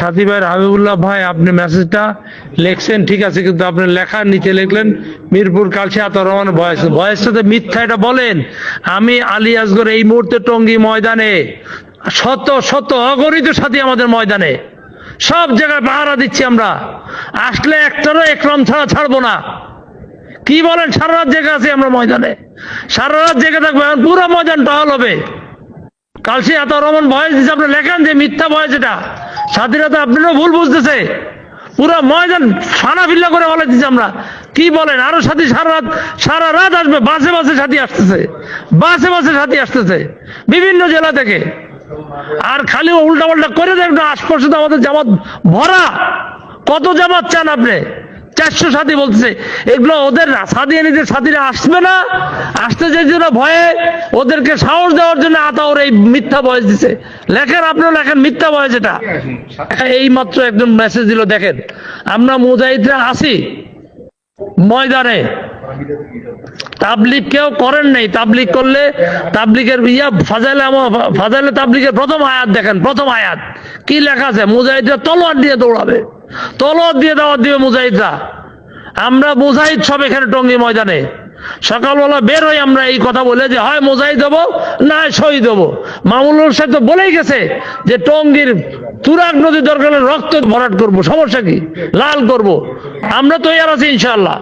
সাথী ভাই হাবিবুল্লাহ ভাই, আপনি মেসেজটা লেখছেন, ঠিক আছে, কিন্তু আপনি লেখার নিচে লিখলেন, মিরপুর কালসি আতর রহমান ভয়েস। ভয়েসটাতে মিথ্যা এটা বলেন, আমি আলী আসগর এই মুহূর্তে টঙ্গী ময়দানে, শত শত অগণিত সাথী আমাদের ময়দানে, সব জায়গায় পাহারা দিচ্ছি আমরা, আসলে একটারও একরম ছাড়া ছাড়বো না। কি বলেন, সারা রাত জেগে আছি আমরা ময়দানে, সারা রাত জেগে থাকব, এখন পুরো ময়দান টহল হবে কালসি এত রমন ভয়েস দিচ্ছে আপনি লেখেন যে মিথ্যা ভয়েস এটা। স্বাধীনতা আপনারও ভুল বুঝতেছে। পুরো ময়দান ফানা ফিল্লা করে বলে দিচ্ছি আমরা। কি বলেন? আরও সাথী সারা রাত সারা রাত আসবে, বাসে বাসে সাথী আসতেছে। বাসে বাসে সাথী আসতেছে। বিভিন্ন জেলা থেকে। আর খালি উল্টা পাল্টা করে দেখবেন আশপাশে তো আমাদের জামাত ভরা। কত জামাত চান আপনি? চারশো সাথী বলতেছে, এগুলো ওদের সাথী নিজের সাথীরা আসবে না, আসতে চাইছে না ভয়ে ওদেরকে সাহস দেওয়ার জন্য আতাওর এই মিথ্যা বয়স দিছে। লেখেন আপনিও লেখেন মিথ্যা বয়স এটা। এই মাত্র একজন মেসেজ দিল, দেখেন, আমরা মুজাহিদরা আছি ময়দানে। তাবলিক কেউ করেন নাই। তাবলিক করলে তাবলিকের ইয়া ফাজাইলে ফাজাইলে তাবলিকের প্রথম আয়াত দেখেন, প্রথম আয়াত। কি লেখা আছে? মুজাহিদরা তলোয়ার দিয়ে দৌড়াবে। তলোয়ার দিয়ে দাওয়াত দিবে মুজাহিদরা। আমরা মুজাহিদ সব এখানে টঙ্গি ময়দানে। সকালবেলা বের হই আমরা এই কথা বলে যে, হয় মোজাই দেবো না সই দেবো হব। সাহেব তো বলেই গেছে যে, টঙ্গির তুরাক নদী দরকার রক্ত ভরাট করব, সমস্যা কি? লাল করব। আমরা তৈরি আছি ইনশাল্লাহ